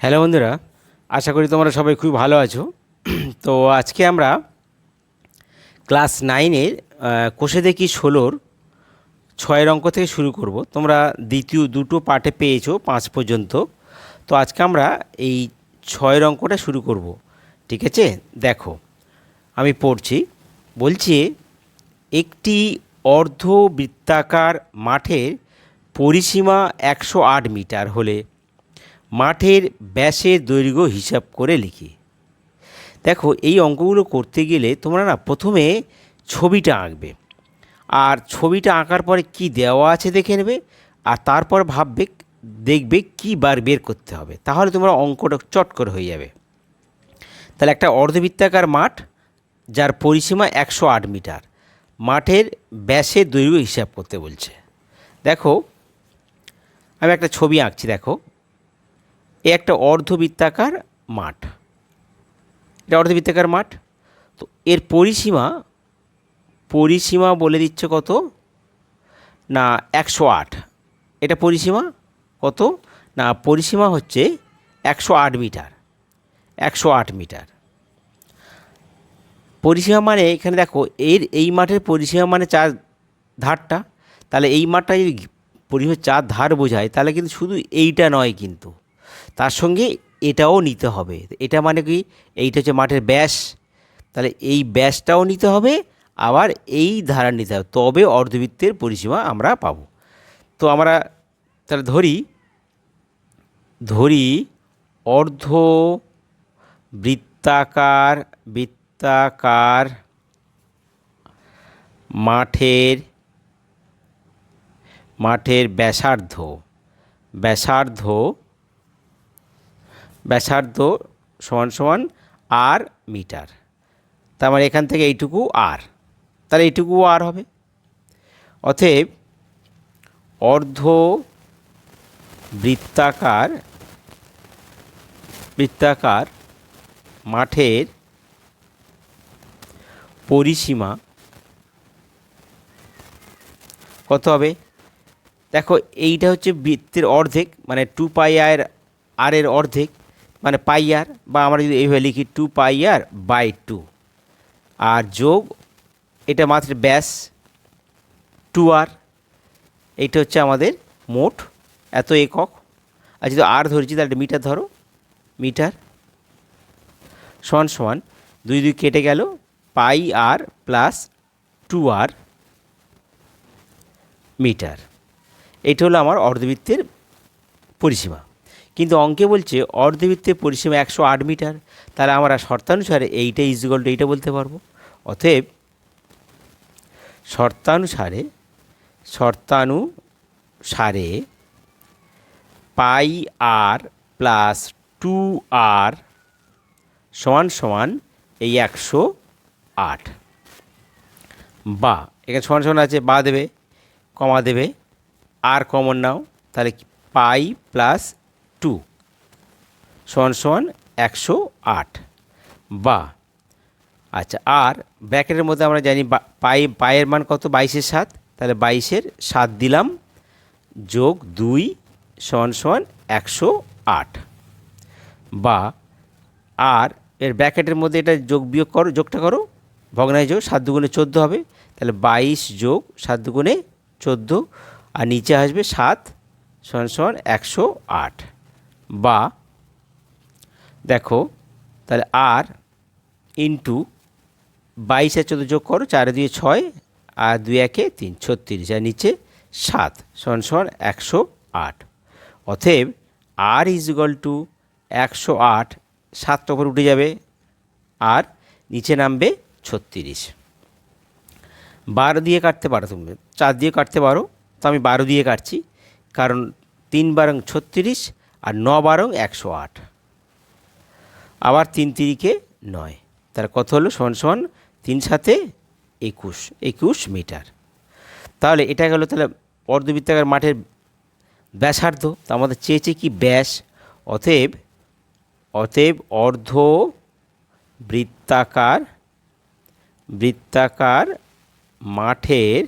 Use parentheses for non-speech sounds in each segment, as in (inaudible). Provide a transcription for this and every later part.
Hello বন্ধুরা, আশা করি তোমরা সবাই খুব ভালো আছো। (clears throat) তো আজকে আমরা ক্লাস নাইনের কোষে দেখি ষোলোর ছয়ের অঙ্ক থেকে শুরু করব। তোমরা দ্বিতীয় দুটো পার্টে পেয়েছ, পাঁচ পর্যন্ত। তো আজকে আমরা এই ছয়ের অঙ্কটা শুরু করব, ঠিক আছে? দেখো, আমি পড়ছি। বলছি, একটি অর্ধবৃত্তাকার মাঠের পরিসীমা একশো আট মিটার হলে মাঠের ব্যাসের দৈর্ঘ্য হিসাব করে লিখি। দেখো, এই অঙ্কগুলো করতে গেলে তোমরা না প্রথমে ছবিটা আঁকবে। আর ছবিটা আঁকার পরে কি দেওয়া আছে দেখে নেবে, আর তারপর ভাববে, দেখবে কি বার বের করতে হবে। তাহলে তোমরা অঙ্কটা চট করে হয়ে যাবে। তাহলে একটা অর্ধবৃত্তাকার মাঠ, যার পরিসীমা একশো আট মিটার, মাঠের ব্যাসের দৈর্ঘ্য হিসাব করতে বলছে। দেখো, আমি একটা ছবি আঁকছি, দেখো। এ একটা অর্ধবৃত্তাকার মাঠ। এটা অর্ধবৃত্তাকার মাঠ। তো এর পরিসীমা পরিসীমা বলে দিচ্ছে কত? না, একশো আট। এটা পরিসীমা কত? না, পরিসীমা হচ্ছে একশো আট মিটার। একশো আট মিটার। পরিসীমা মানে এখানে দেখো, এর এই মাঠের পরিসীমা মানে চার ধারটা। তাহলে এই মাঠটা যদি পরিসীমা চার ধার বোঝায়, তাহলে কিন্তু শুধু এইটা নয় কিন্তু। তার সঙ্গে এটাও নিতে হবে। এটা মানে কি? এইটা হচ্ছে মাঠের ব্যাস। তাহলে এই ব্যাসটাও নিতে হবে, আবার এই ধারা নিতে হবে। তবে অর্ধবৃত্তের পরিসীমা আমরা পাবো। তো আমরা তাহলে ধরি ধরি অর্ধ বৃত্তাকার বৃত্তাকার মাঠের মাঠের ব্যাসার্ধ। ব্যাসার্ধ ব্যাসার্ধ সমান সমান আর মিটার। তার মানে এখান থেকে এইটুকু আর তাহলে এইটুকু আর হবে। অতএব অর্ধ বৃত্তাকার বৃত্তাকার মাঠের পরিসীমা কত হবে? দেখো এইটা হচ্ছে বৃত্তের অর্ধেক মানে টু পাই আর এর অর্ধেক। মানে পাই আর, বা আমরা যদি এইভাবে লিখি two pi r by two r যোগ, এটা মাত্র ব্যাস টু আর এইটা হচ্ছে আমাদের মোট এত একক। আর যদি আর ধরেছি, তাহলে মিটার ধরো, মিটার সমান সমান দুই দুই কেটে গেল pi r plus two r metre. এটা হলো আমার অর্ধবৃত্তের পরিসীমা। কিন্তু অঙ্কে বলছে অর্ধবৃত্তের পরিসীমা একশো আট মিটার। তাহলে আমরা শর্তানুসারে এইটা ইজগল টু এইটা বলতে পারব। অতএব শর্তানুসারে শর্তানুসারে পাই আর প্লাস টু আর সমান সমান এই একশো আট। বা, এখানে সমান সমান আছে, বা দেবে, কমা দেবে আর কমন নাও, তাহলে পাই প্লাস টু সমান সমান একশো আট। বা আচ্ছা আর ব্র্যাকেটের মধ্যে আমরা জানি পাই পায়ের মান কত? বাইশের সাত। তাহলে বাইশের সাত দিলাম, যোগ দুই সমান সমান একশো আট। বা, আর এর ব্র্যাকেটের মধ্যে এটা যোগ বিয়োগ করো, যোগটা করো ভগ্নায় যোগ সাত দুগুণে চোদ্দ হবে। তাহলে বাইশ যোগ সাত দুগুণে চোদ্দ, আর নিচে আসবে সাত সমান সমান একশো আট। বা, দেখো, তাহলে আর ইন্টু বাইশ চোদ্দ যোগ করো, চারে দুয়ে ছয়, আর দুই একে তিন, ছত্রিশ, আর নিচে সাত, সমান সমান একশো আট। অতএব আর ইজ ইকুয়াল টু একশো আট সাতটা উপর উঠে যাবে, আর নিচে নামবে ছত্রিশ। বারো দিয়ে কাটতে পারো তুমি, চার দিয়ে কাটতে পারো, তো আমি বারো দিয়ে কাটছি, কারণ তিন বারং ছত্রিশ আর ন বারং একশো আট। আবার তিন তিরিকে নয়। তার কত হলো? সমান সমান তিন সাথে একুশ। একুশ মিটার। তাহলে এটা গেল তাহলে অর্ধবৃত্তাকার মাঠের ব্যাসার্ধ। তা আমাদের চেয়েছে কি? ব্যাস। অতএব অতএব অর্ধ বৃত্তাকার বৃত্তাকার মাঠের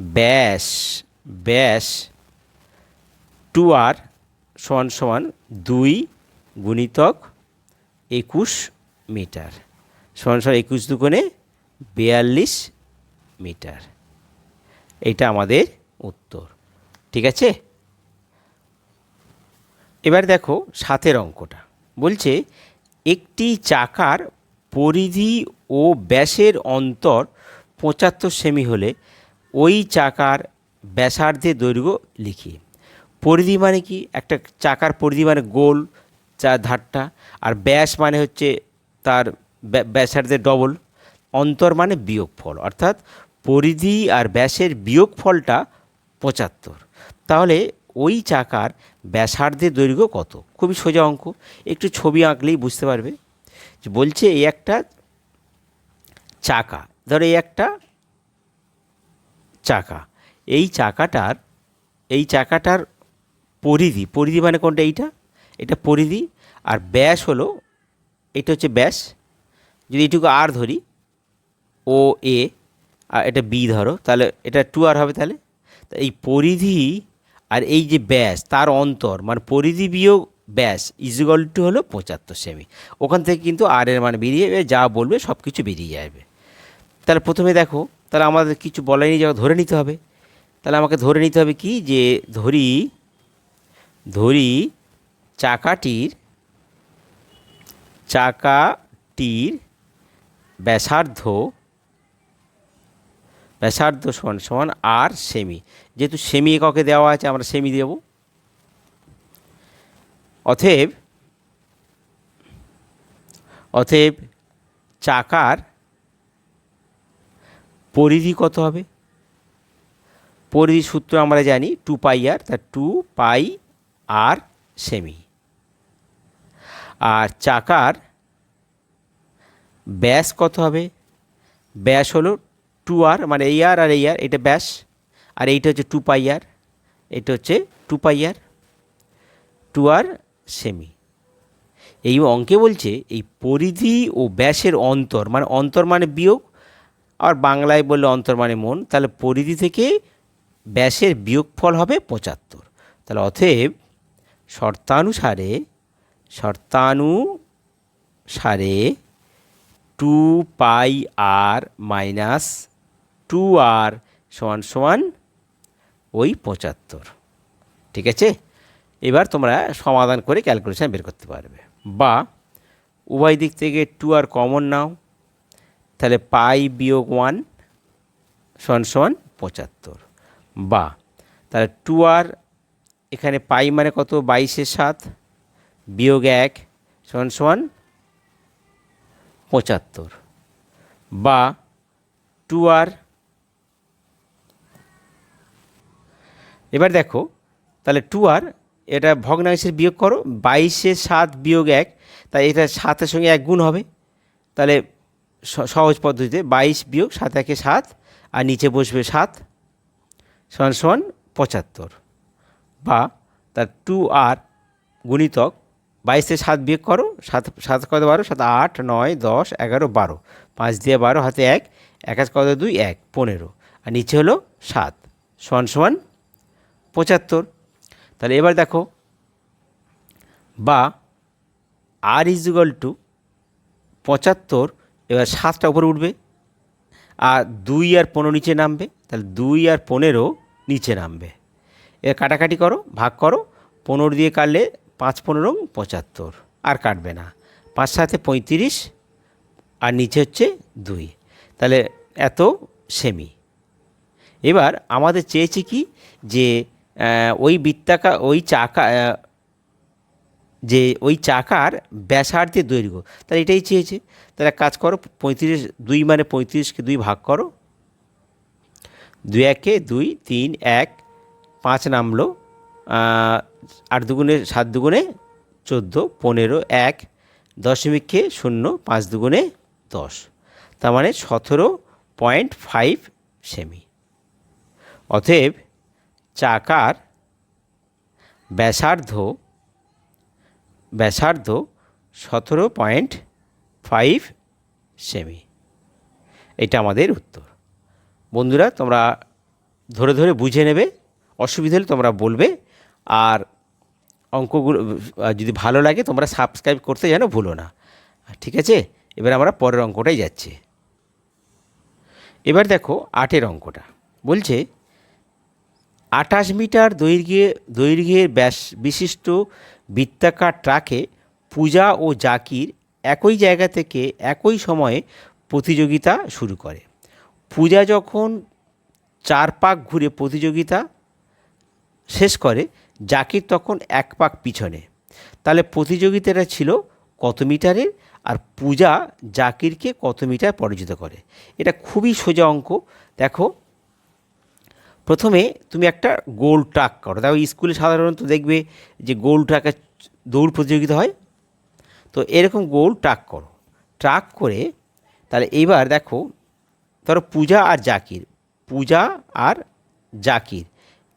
ব্যাস ব্যাস টু আর সমান সমান দুই গুণিতক একুশ মিটার। সমান সমান একুশ দুগুণে বিয়াল্লিশ মিটার। এটা আমাদের উত্তর। ঠিক আছে? এবার দেখো সাতের অঙ্কটা। বলছে, একটি চাকার পরিধি ও ব্যাসের অন্তর পঁচাত্তর সেমি হলে ওই চাকার ব্যাসার্ধের দৈর্ঘ্য লিখি। পরিধি মানে কি? একটা চাকার পরিধি মানে গোল চা ধারটা, আর ব্যাস মানে হচ্ছে তার ব্যা- ব্যাসার্ধের ডবল অন্তর মানে বিয়োগফল। অর্থাৎ পরিধি আর ব্যাসের বিয়োগফলটা পঁচাত্তর। তাহলে ওই চাকার ব্যাসার্ধের দৈর্ঘ্য কত? খুবই সোজা অঙ্ক। একটু ছবি আঁকলেই বুঝতে পারবে। বলছে এই একটা চাকা, ধরো এই একটা চাকা। এই চাকাটার এই চাকাটার পরিধি পরিধি মানে কোনটা এইটা? এটা পরিধি আর ব্যাস হলো, এটা হচ্ছে ব্যাস। যদি এইটুকু আর ধরি, ও, এ, আর এটা বি ধরো, তাহলে এটা টু আর হবে তাহলে? তা এই পরিধি আর এই যে ব্যাস, তার অন্তর মানে পরিধি বিয়োগ ব্যাস ইজিগল টু হলো পঁচাত্তর সেমি। ওখান থেকে কিন্তু আর এর মানে বেরিয়ে যাবে, যা বলবে সব কিছু বেরিয়ে যাবে। তাহলে প্রথমে দেখো, তাহলে আমাদের কিছু বলাই নেই যা ধরে নিতে হবে। তাহলে আমাকে ধরে নিতে হবে কি? যে ধরি ধরি চাকাটির চাকাটির ব্যাসার্ধ ব্যাসার্ধ সমান সমান আর সেমি যেহেতু সেমি এককে দেওয়া আছে, আমরা সেমি দেব। অতএব অতএব চাকার পরিধি কত হবে? পরিধি সূত্র আমরা জানি টু পাই আর তা টু পাই আর সেমি। আর চাকার ব্যাস কত হবে? ব্যাস হলো টু আর মানে এই আর আর এই আর, এটা ব্যাস। আর এইটা হচ্ছে টু পাই আর, এটা হচ্ছে two pi r, two r semi. এই অঙ্কে বলছে এই পরিধি ও ব্যাসের অন্তর মানে অন্তর মানে বিয়োগ, আর বাংলায় বললে অন্তর মানে মন, তাহলে পরিধি থেকে ব্যাসের বিয়োগফল হবে পঁচাত্তর। তাহলে অতএব শর্তানুসারে শর্তানুসারে two pi r minus two r সমান সমান ওই পঁচাত্তর। ঠিক আছে? এবার তোমরা সমাধান করে ক্যালকুলেশন বের করতে পারবে। বা উভয় দিক থেকে টু আর কমন নাও। তাহলে পাই বিয়োগ ওয়ান সমান সমান পঁচাত্তর। বা তাহলে টু আর এখানে পাই মানে কত? বাইশের সাত, বিয়োগ এক, সমান সমান পঁচাত্তর। বা টু আর, এবার দেখো, তাহলে টু আর, এটা ভগ্নাংশের বিয়োগ করো বাইশে সাত বিয়োগ এক, তাই এটা সাতের সঙ্গে এক গুণ হবে। তাহলে সহজ পদ্ধতিতে বাইশ বিয়োগ সাত, একে সাত, আর নিচে বসবে সাত, সমান সমান পঁচাত্তর। বা তার টু আর গুণিতক বাইশে সাত বিয়োগ করো, সাত সাত কত বারো? সাত, আট, নয়, দশ, এগারো, বারো। পাঁচ দিয়ে বারো, হাতে এক এক আজ কত? দুই, এক, পনেরো। আর নিচে হলো সাত, সমান সমান পঁচাত্তর। তাহলে এবার দেখো, বা আর ইজুগাল টু পঁচাত্তর, এবার সাতটা উপরে উঠবে। আর দুই আর পনেরো নিচে নামবে। তাহলে দুই আর পনেরো নিচে নামবে। এর কাটাকাটি করো, ভাগ করো, পনেরো দিয়ে কাটলে পাঁচ পনেরো, পঁচাত্তর। আর কাটবে না। পাঁচ সাথে পঁয়ত্রিশ, আর নিচে হচ্ছে দুই। তাহলে এত সেমি। এবার আমাদের চেয়েছে কি যে ওই বৃত্তাকার, ওই চাকা যে ওই চাকার ব্যাসার্ধের দৈর্ঘ্য, তাহলে এটাই চেয়েছে। তাহলে কাজ করো, পঁয়ত্রিশ, দুই মানে পঁয়ত্রিশকে দুই ভাগ করো। দুই একে দুই, তিন এক পাঁচ নামলো আট দুগুণে সাত দুগুণে চোদ্দ, পনেরো এক দশমিক দশমিককে শূন্য, পাঁচ দুগুণে দশ। তার মানে সতেরো পয়েন্ট ফাইভ সেমি। অতএব চাকার ব্যাসার্ধ ব্যাসার্ধ সতেরো পয়েন্ট ফাইভ সেমি। এটা আমাদের উত্তর। বন্ধুরা, তোমরা ধরে ধরে বুঝে নেবে অসুবিধা হলে তোমরা বলবে। আর অঙ্কগুলো যদি ভালো লাগে তোমরা সাবস্ক্রাইব করতে যেন ভুলো না। ঠিক আছে? এবার আমরা পরের অঙ্কটাই যাচ্ছি। এবার দেখো আটের অঙ্কটা। বলছে, আঠাশ মিটার দৈর্ঘ্যে, দৈর্ঘ্যের ব্যাস বিশিষ্ট বৃত্তাকার ট্রাকে পূজা ও জাকির একই জায়গা থেকে একই সময়ে প্রতিযোগিতা শুরু করে। পূজা যখন চার পাক ঘুরে প্রতিযোগিতা শেষ করে জাকির তখন এক পাক পিছনে। তাহলে প্রতিযোগিতাটা ছিল কত মিটারের আর পূজা জাকিরকে কত মিটার পরাজিত করে। এটা খুবই সোজা অঙ্ক। দেখো, প্রথমে তুমি একটা গোল ট্রাক করো। দেখো স্কুলে সাধারণত দেখবে যে গোল ট্রাকের দৌড় প্রতিযোগিতা হয়। তো এরকম গোল ট্রাক করো। ট্রাক করে, তাহলে এইবার দেখো, ধরো পূজা আর জাকির। পূজা আর জাকির।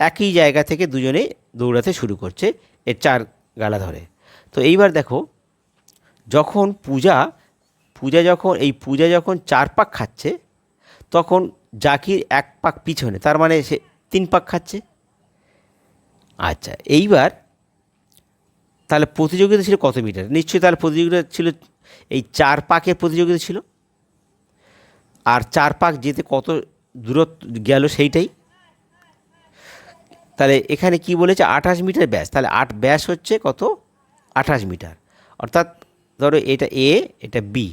একই জায়গা থেকে দুজনে দৌড়াতে শুরু করছে এর চার গালা ধরে। তো এইবার দেখো, যখন পূজা পূজা যখন, এই পূজা যখন চার পাক খাচ্ছে, তখন জাকির এক পাক পিছনে, তার মানে সে তিন পাক খাচ্ছে। আচ্ছা এইবার তাহলে প্রতিযোগিতা ছিল কত মিটার? নিশ্চয়ই তাহলে প্রতিযোগিতা ছিল, এই চার পাকের প্রতিযোগিতা ছিল। আর চার পাক যেতে কত দূরত্ব গেল সেইটাই। তাহলে এখানে কি বলেছে? আঠাশ মিটার ব্যাস। তাহলে আট ব্যাস হচ্ছে কত? আঠাশ মিটার। অর্থাৎ ধরো এটা এ এটা বি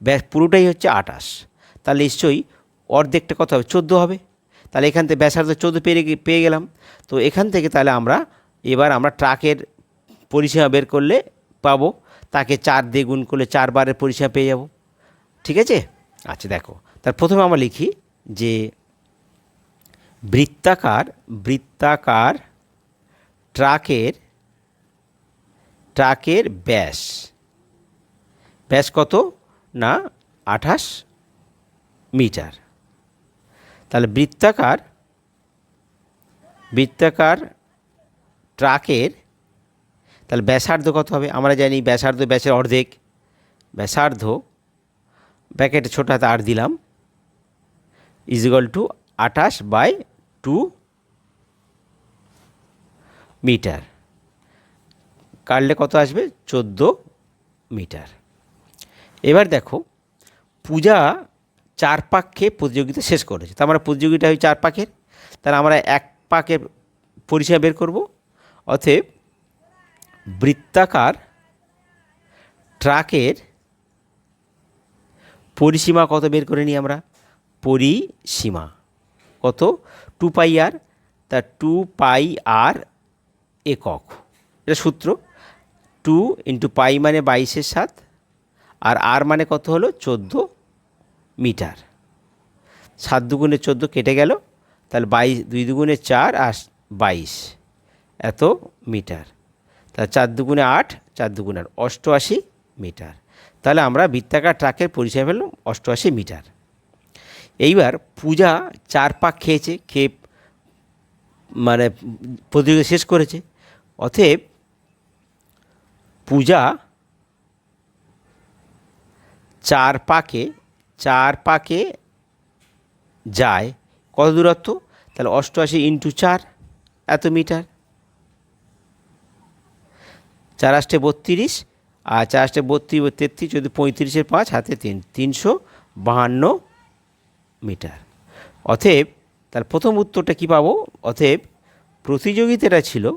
ব্যাস, পুরোটাই হচ্ছে আঠাশ। তাহলে নিশ্চয়ই অর্ধেকটা কত হবে? চোদ্দ হবে। তাহলে এখান থেকে ব্যাসার্ধ চোদ্দ পেয়ে পেয়ে গেলাম। তো এখান থেকে তাহলে আমরা এবার আমরা ট্রাকের পরিসীমা বের করলে পাবো। তাকে চার দিয়ে গুণ করলে চারবারের পরিসীমা পেয়ে যাব। ঠিক আছে? আচ্ছা দেখো। তার প্রথমে আমরা লিখি যে বৃত্তাকার বৃত্তাকার, ট্রাকের ট্রাকের ব্যাস। ব্যাস কত? না, আঠাশ মিটার। তাহলে বৃত্তাকার বৃত্তাকার, ট্রাকের, তাহলে ব্যাসার্ধ কত হবে? আমরা জানি ব্যাসার্ধ ব্যাসের অর্ধেক। ব্যাসার্ধ, ব্যাকেটে ছোট হাতে আর দিলাম ইজিক্যাল টু আঠাশ বাই টু মিটার। কাটলে কত আসবে? চোদ্দ মিটার। এবার দেখো, পূজা চার পাককে প্রতিযোগিতা শেষ করেছে। তার মানে প্রতিযোগিতা হয় চার পাকের। তাহলে আমরা এক পাকের পরিসীমা বের করব। অতএব বৃত্তাকার ট্রাকের পরিসীমা কত বের করে নিই আমরা? পরিসীমা। কত? টু পাই আর, তা টু পাই আর একক। এটা সূত্র। টু ইন্টু পাই মানে বাইশের সাত, আর আর মানে কত হলো? চোদ্দ মিটার। সাত দুগুণে চোদ্দ কেটে গেল, তাহলে বাইশ দুই দুগুণে চার আর বাইশ, এত মিটার। তা চার দুগুণে আট, চার দুগুণে আট, অষ্টআশি মিটার। তাহলে আমরা বৃত্তাকার ট্রাকের পরিচয় পেলাম, অষ্টআশি মিটার। এইবার পূজা চার পাক খেয়েছে, খেয়ে মানে প্রতিযোগিতা শেষ করেছে। অতএব পূজা চার পাকে চার পাকে যায়। কত দূরত্ব? তাহলে অষ্টআশি ইন্টু চার এত মিটার। চার আষ্টে বত্রিশ, আর চার আষ্টে বত্রিশ, তেত্রিশ যদি পঁয়ত্রিশের পাঁচ, হাতে তিন, তিনশো বাহান্ন মিটার। অতএব, তার প্রথম উত্তরটা কি পাবো? অতএব, প্রতিযোগিতাটা ছিল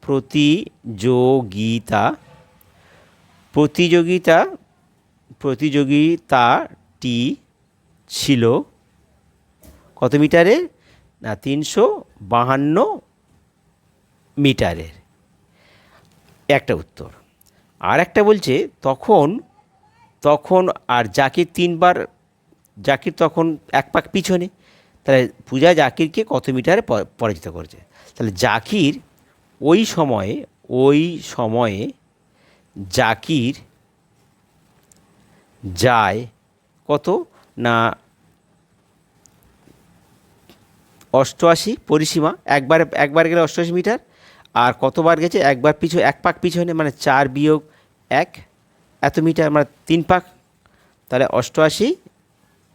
প্রতিযোগিতা প্রতিযোগিতা, প্রতিযোগিতাটি ছিল কত মিটারের? না, তিনশো বাহান্ন মিটারের। একটা উত্তর। আর একটা বলছে, তখন তখন আর জাকির তিনবার জাকির তখন এক পাক পিছনে। তাহলে পূজা জাকিরকে কত মিটারে পরাজিত করেছে? তাহলে জাকির ওই সময়ে ওই সময়ে জাকির যায় কত না অষ্টআশি পরিসীমা? একবার একবার গেলে অষ্টআশি মিটার, আর কতবার গেছে? একবার পিছু, এক পাক পিছনে মানে চার বিয়োগ এক, এত মিটার মানে তিন পাক। তাহলে অষ্টআশি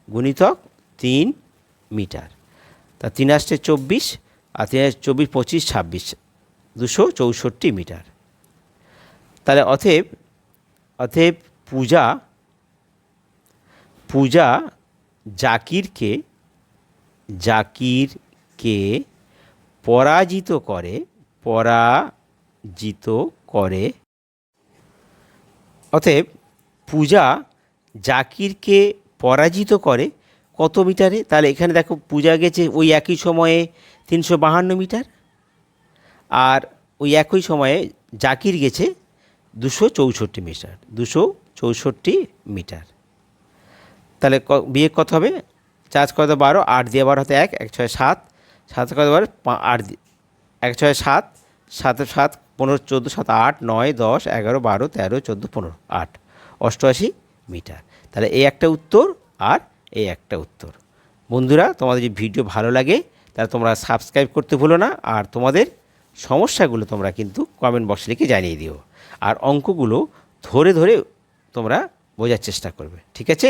গুণিতক তিন মিটার। তা তিন আসছে চব্বিশ, আর তিন আসছে চব্বিশ, পঁচিশ, ছাব্বিশ, দুশো চৌষট্টি মিটার। তাহলে অতএব অতএব পূজা পূজা জাকিরকে জাকিরকে পরাজিত করে পরাজিত করে। অতএব পূজা জাকিরকে পরাজিত করে কত মিটারে? তাহলে এখানে দেখো পূজা গেছে ওই একই সময়ে তিনশো বাহান্ন মিটার আর ওই একই সময়ে জাকির গেছে দুশো চৌষট্টি মিটার, দুশো চৌষট্টি মিটার। তাহলে ক বিয়ে কত হবে? চার কত বারো, আট দিয়ে বারো হাতে এক এক ছয় সাত সাত কত বারো আট এক ছয় সাত সাত সাত পনেরো চোদ্দ, সাত আট, নয় দশ, এগারো বারো, তেরো, চোদ্দ, পনেরো, আট, অষ্টআশি মিটার। তাহলে এই একটা উত্তর আর এই একটা উত্তর। বন্ধুরা, তোমাদের যদি ভিডিও ভালো লাগে, তাহলে তোমরা সাবস্ক্রাইব করতে ভুলো না, আর তোমাদের সমস্যাগুলো তোমরা কিন্তু কমেন্ট বক্সে লিখে জানিয়ে দিও। আর অঙ্কগুলো ধরে ধরে তোমরা বোঝার চেষ্টা করবে, ঠিক আছে?